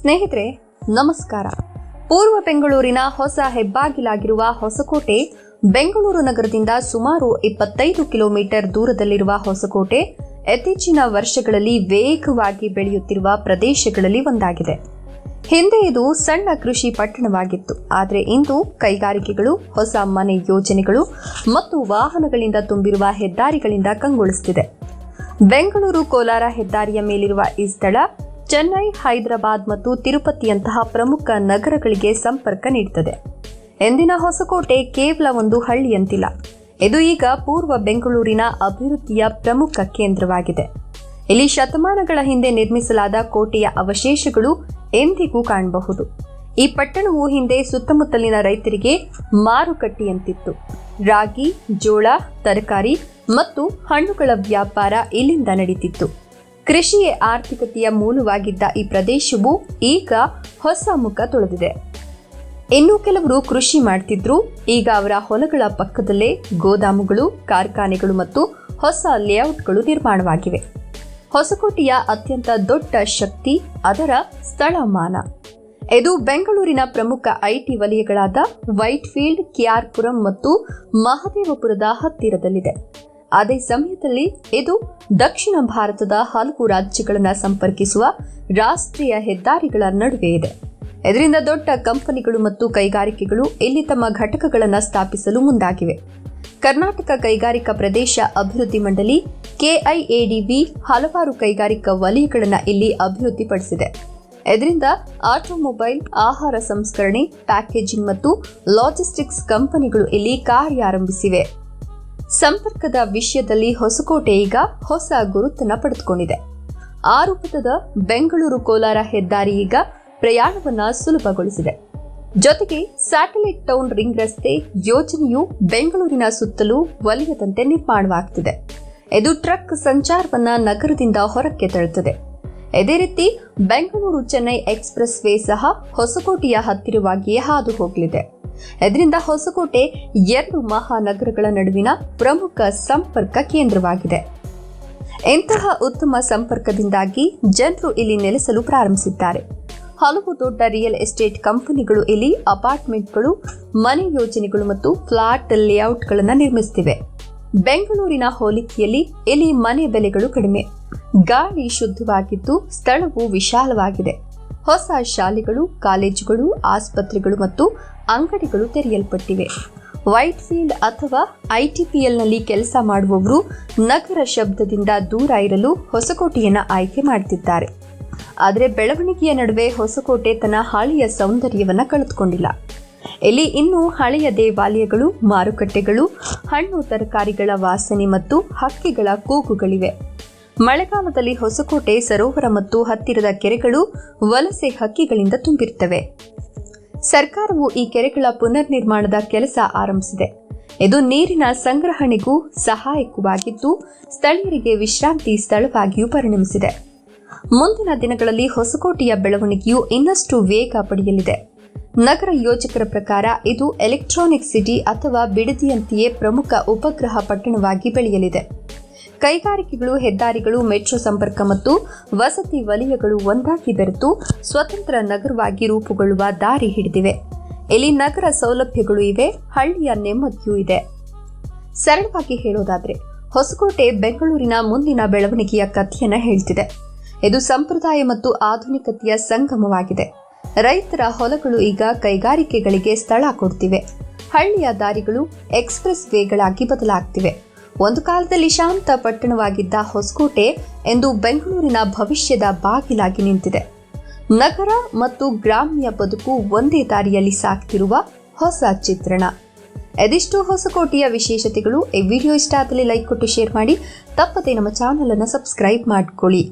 ಸ್ನೇಹಿತರೆ, ನಮಸ್ಕಾರ. ಪೂರ್ವ ಬೆಂಗಳೂರಿನ ಹೊಸ ಹೆಬ್ಬಾಗಿಲಾಗಿರುವ ಹೊಸಕೋಟೆ, ಬೆಂಗಳೂರು ನಗರದಿಂದ ಸುಮಾರು ಇಪ್ಪತ್ತೈದು ಕಿಲೋಮೀಟರ್ ದೂರದಲ್ಲಿರುವ ಹೊಸಕೋಟೆ ಇತ್ತೀಚಿನ ವರ್ಷಗಳಲ್ಲಿ ವೇಗವಾಗಿ ಬೆಳೆಯುತ್ತಿರುವ ಪ್ರದೇಶಗಳಲ್ಲಿ ಒಂದಾಗಿದೆ. ಹಿಂದೆ ಇದು ಸಣ್ಣ ಕೃಷಿ ಪಟ್ಟಣವಾಗಿತ್ತು. ಆದರೆ ಇಂದು ಕೈಗಾರಿಕೆಗಳು, ಹೊಸ ಮನೆ ಯೋಜನೆಗಳು ಮತ್ತು ವಾಹನಗಳಿಂದ ತುಂಬಿರುವ ಹೆದ್ದಾರಿಗಳಿಂದ ಕಂಗೊಳಿಸುತ್ತಿದೆ ಬೆಂಗಳೂರು ಕೋಲಾರ ಹೆದ್ದಾರಿಯ ಮೇಲಿರುವ ಈ ಸ್ಥಳ ಚೆನ್ನೈ, ಹೈದರಾಬಾದ್ ಮತ್ತು ತಿರುಪತಿಯಂತಹ ಪ್ರಮುಖ ನಗರಗಳಿಗೆ ಸಂಪರ್ಕ ನೀಡುತ್ತದೆ ಎಂದಿನ ಹೊಸಕೋಟೆ ಕೇವಲ ಒಂದು ಹಳ್ಳಿಯಂತಿಲ್ಲ. ಇದು ಈಗ ಪೂರ್ವ ಬೆಂಗಳೂರಿನ ಅಭಿವೃದ್ಧಿಯ ಪ್ರಮುಖ ಕೇಂದ್ರವಾಗಿದೆ. ಇಲ್ಲಿ ಶತಮಾನಗಳ ಹಿಂದೆ ನಿರ್ಮಿಸಲಾದ ಕೋಟೆಯ ಅವಶೇಷಗಳು ಎಂದಿಗೂ ಕಾಣಬಹುದು. ಈ ಪಟ್ಟಣವು ಹಿಂದೆ ಸುತ್ತಮುತ್ತಲಿನ ರೈತರಿಗೆ ಮಾರುಕಟ್ಟೆಯಂತಿತ್ತು. ರಾಗಿ, ಜೋಳ, ತರಕಾರಿ ಮತ್ತು ಹಣ್ಣುಗಳ ವ್ಯಾಪಾರ ಇಲ್ಲಿಂದ ನಡೀತಿತ್ತು. ಕೃಷಿಯೇ ಆರ್ಥಿಕತೆಯ ಮೂಲವಾಗಿದ್ದ ಈ ಪ್ರದೇಶವು ಈಗ ಹೊಸ ಮುಖ ತೊಳೆದಿದೆ. ಇನ್ನು ಕೆಲವರು ಕೃಷಿ ಮಾಡ್ತಿದ್ರು. ಈಗ ಅವರ ಹೊಲಗಳ ಪಕ್ಕದಲ್ಲೇ ಗೋದಾಮುಗಳು, ಕಾರ್ಖಾನೆಗಳು ಮತ್ತು ಹೊಸ ಲೇಔಟ್ಗಳು ನಿರ್ಮಾಣವಾಗಿವೆ. ಹೊಸಕೋಟೆಯ ಅತ್ಯಂತ ದೊಡ್ಡ ಶಕ್ತಿ ಅದರ ಸ್ಥಳಮಾನ. ಇದು ಬೆಂಗಳೂರಿನ ಪ್ರಮುಖ ಐಟಿ ವಲಯಗಳಾದ ವೈಟ್ಫೀಲ್ಡ್ ಕೆಆರ್ಪುರಂ ಮತ್ತು ಮಹದೇವಪುರದ ಹತ್ತಿರದಲ್ಲಿದೆ. ಅದೇ ಸಮಯದಲ್ಲಿ ಇದು ದಕ್ಷಿಣ ಭಾರತದ ಹಲವು ರಾಜ್ಯಗಳನ್ನು ಸಂಪರ್ಕಿಸುವ ರಾಷ್ಟ್ರೀಯ ಹೆದ್ದಾರಿಗಳ ನಡುವೆ ಇದೆ. ಇದರಿಂದ ದೊಡ್ಡ ಕಂಪನಿಗಳು ಮತ್ತು ಕೈಗಾರಿಕೆಗಳು ಇಲ್ಲಿ ತಮ್ಮ ಘಟಕಗಳನ್ನು ಸ್ಥಾಪಿಸಲು ಮುಂದಾಗಿವೆ. ಕರ್ನಾಟಕ ಕೈಗಾರಿಕಾ ಪ್ರದೇಶ ಅಭಿವೃದ್ಧಿ ಮಂಡಳಿ ಕೆಐಎಡಿಬಿ ಹಲವಾರು ಕೈಗಾರಿಕಾ ವಲಯಗಳನ್ನು ಇಲ್ಲಿ ಅಭಿವೃದ್ಧಿಪಡಿಸಿದೆ. ಇದರಿಂದ ಆಟೋಮೊಬೈಲ್, ಆಹಾರ ಸಂಸ್ಕರಣೆ, ಪ್ಯಾಕೇಜಿಂಗ್ ಮತ್ತು ಲಾಜಿಸ್ಟಿಕ್ಸ್ ಕಂಪನಿಗಳು ಇಲ್ಲಿ ಕಾರ್ಯಾರಂಭಿಸಿವೆ. ಸಂಪರ್ಕದ ವಿಷಯದಲ್ಲಿ ಹೊಸಕೋಟೆ ಈಗ ಹೊಸ ಗುರುತನ್ನು ಪಡೆದುಕೊಂಡಿದೆ. ಆರು ಪಥದ ಬೆಂಗಳೂರು ಕೋಲಾರ ಹೆದ್ದಾರಿ ಈಗ ಪ್ರಯಾಣವನ್ನ ಸುಲಭಗೊಳಿಸಿದೆ. ಜೊತೆಗೆ ಸ್ಯಾಟಲೈಟ್ ಟೌನ್ ರಿಂಗ್ ರಸ್ತೆ ಯೋಜನೆಯು ಬೆಂಗಳೂರಿನ ಸುತ್ತಲೂ ವಲಯದಂತೆ ನಿರ್ಮಾಣವಾಗ್ತಿದೆ. ಇದು ಟ್ರಕ್ ಸಂಚಾರವನ್ನ ನಗರದಿಂದ ಹೊರಕ್ಕೆ ತಳ್ಳುತ್ತದೆ. ಇದೇ ರೀತಿ ಬೆಂಗಳೂರು ಚೆನ್ನೈ ಎಕ್ಸ್ಪ್ರೆಸ್ ವೇ ಸಹ ಹೊಸಕೋಟೆಯ ಹತ್ತಿರವಾಗಿಯೇ ಹಾದು ಹೋಗಲಿದೆ. ಇದರಿಂದ ಹೊಸಕೋಟೆ ಎರಡು ಮಹಾನಗರಗಳ ನಡುವಿನ ಪ್ರಮುಖ ಸಂಪರ್ಕ ಕೇಂದ್ರವಾಗಿದೆ. ಇಂತಹ ಉತ್ತಮ ಸಂಪರ್ಕದಿಂದಾಗಿ ಜನರು ಇಲ್ಲಿ ನೆಲೆಸಲು ಪ್ರಾರಂಭಿಸಿದ್ದಾರೆ. ಹಲವು ದೊಡ್ಡ ರಿಯಲ್ ಎಸ್ಟೇಟ್ ಕಂಪನಿಗಳು ಇಲ್ಲಿ ಅಪಾರ್ಟ್ಮೆಂಟ್ಗಳು, ಮನೆ ಯೋಜನೆಗಳು ಮತ್ತು ಫ್ಲಾಟ್ ಲೇಔಟ್ಗಳನ್ನು ನಿರ್ಮಿಸುತ್ತಿವೆ ಬೆಂಗಳೂರಿನ ಹೋಲಿಕೆಯಲ್ಲಿ ಇಲ್ಲಿ ಮನೆ ಬೆಲೆಗಳು ಕಡಿಮೆ. ಗಾಳಿ ಶುದ್ಧವಾಗಿದ್ದು ಸ್ಥಳವು ವಿಶಾಲವಾಗಿದೆ. ಹೊಸ ಶಾಲೆಗಳು, ಕಾಲೇಜುಗಳು, ಆಸ್ಪತ್ರೆಗಳು ಮತ್ತು ಅಂಗಡಿಗಳು ತೆರೆಯಲ್ಪಟ್ಟಿವೆ. ವೈಟ್ ಫೀಲ್ಡ್ ಅಥವಾ ಐಟಿಪಿಎಲ್ನಲ್ಲಿ ಕೆಲಸ ಮಾಡುವವರು ನಗರ ಶಬ್ದದಿಂದ ದೂರ ಇರಲು ಹೊಸಕೋಟೆಯನ್ನು ಆಯ್ಕೆ ಮಾಡುತ್ತಿದ್ದಾರೆ ಆದರೆ ಬೆಳವಣಿಗೆಯ ನಡುವೆ ಹೊಸಕೋಟೆ ತನ್ನ ಹಳೆಯ ಸೌಂದರ್ಯವನ್ನು ಕಳೆದುಕೊಂಡಿಲ್ಲ. ಇಲ್ಲಿ ಇನ್ನೂ ಹಳೆಯ ದೇವಾಲಯಗಳು, ಮಾರುಕಟ್ಟೆಗಳು, ಹಣ್ಣು ತರಕಾರಿಗಳ ವಾಸನೆ ಮತ್ತು ಹಕ್ಕಿಗಳ ಕೂಗುಗಳಿವೆ. ಮಳೆಗಾಲದಲ್ಲಿ ಹೊಸಕೋಟೆ, ಸರೋವರ ಮತ್ತು ಹತ್ತಿರದ ಕೆರೆಗಳು ವಲಸೆ ಹಕ್ಕಿಗಳಿಂದ ತುಂಬಿರುತ್ತವೆ. ಸರ್ಕಾರವು ಈ ಕೆರೆಗಳ ಪುನರ್ ನಿರ್ಮಾಣದ ಕೆಲಸ ಆರಂಭಿಸಿದೆ. ಇದು ನೀರಿನ ಸಂಗ್ರಹಣೆಗೂ ಸಹಾಯಕವಾಗಿದ್ದು, ಸ್ಥಳೀಯರಿಗೆ ವಿಶ್ರಾಂತಿ ಸ್ಥಳವಾಗಿಯೂ ಪರಿಣಮಿಸಿದೆ. ಮುಂದಿನ ದಿನಗಳಲ್ಲಿ ಹೊಸಕೋಟೆಯ ಬೆಳವಣಿಗೆಯು ಇನ್ನಷ್ಟು ವೇಗ ಪಡೆಯಲಿದೆ. ನಗರ ಯೋಜಕರ ಪ್ರಕಾರ ಇದು ಎಲೆಕ್ಟ್ರಾನಿಕ್ ಸಿಟಿ ಅಥವಾ ಬಿಡದಿಯಂತೆಯೇ ಪ್ರಮುಖ ಉಪಗ್ರಹ ಪಟ್ಟಣವಾಗಿ ಬೆಳೆಯಲಿದೆ. ಕೈಗಾರಿಕೆಗಳು, ಹೆದ್ದಾರಿಗಳು, ಮೆಟ್ರೋ ಸಂಪರ್ಕ ಮತ್ತು ವಸತಿ ವಲಯಗಳು ಒಂದಾಗಿ ಬೆರೆತು ಸ್ವತಂತ್ರ ನಗರವಾಗಿ ರೂಪುಗೊಳ್ಳುವ ದಾರಿ ಹಿಡಿದಿವೆ. ಇಲ್ಲಿ ನಗರ ಸೌಲಭ್ಯಗಳು ಇವೆ, ಹಳ್ಳಿಯ ನೆಮ್ಮದಿಯೂ ಇದೆ. ಸರಳವಾಗಿ ಹೇಳೋದಾದ್ರೆ, ಹೊಸಕೋಟೆ, ಬೆಂಗಳೂರಿನ ಮುಂದಿನ ಬೆಳವಣಿಗೆಯ ಕಥೆಯನ್ನ ಹೇಳ್ತಿದೆ. ಇದು ಸಂಪ್ರದಾಯ ಮತ್ತು ಆಧುನಿಕತೆಯ ಸಂಗಮವಾಗಿದೆ. ರೈತರ ಹೊಲಗಳು ಈಗ ಕೈಗಾರಿಕೆಗಳಿಗೆ ಸ್ಥಳ ಕೊಡ್ತಿವೆ. ಹಳ್ಳಿಯ ದಾರಿಗಳು ಎಕ್ಸ್ಪ್ರೆಸ್ ವೇಗಳಾಗಿ ಬದಲಾಗ್ತಿವೆ. ಒಂದು ಕಾಲದಲ್ಲಿ ಶಾಂತ ಪಟ್ಟಣವಾಗಿದ್ದ ಹೊಸಕೋಟೆ ಎಂದು ಬೆಂಗಳೂರಿನ ಭವಿಷ್ಯದ ಬಾಗಿಲಾಗಿ ನಿಂತಿದೆ. ನಗರ ಮತ್ತು ಗ್ರಾಮ್ಯ ಬದುಕು ಒಂದೇ ದಾರಿಯಲ್ಲಿ ಸಾಕ್ತಿರುವ ಹೊಸ ಚಿತ್ರಣ. ಎದಿಷ್ಟು ಹೊಸಕೋಟೆಯ ವಿಶೇಷತೆಗಳು ಈ ವಿಡಿಯೋ ಇಷ್ಟ ಆದಲ್ಲಿ ಲೈಕ್ ಕೊಟ್ಟು ಶೇರ್ ಮಾಡಿ, ತಪ್ಪದೆ ನಮ್ಮ ಚಾನಲ್ ಅನ್ನು ಸಬ್ಸ್ಕ್ರೈಬ್ ಮಾಡ್ಕೊಳ್ಳಿ.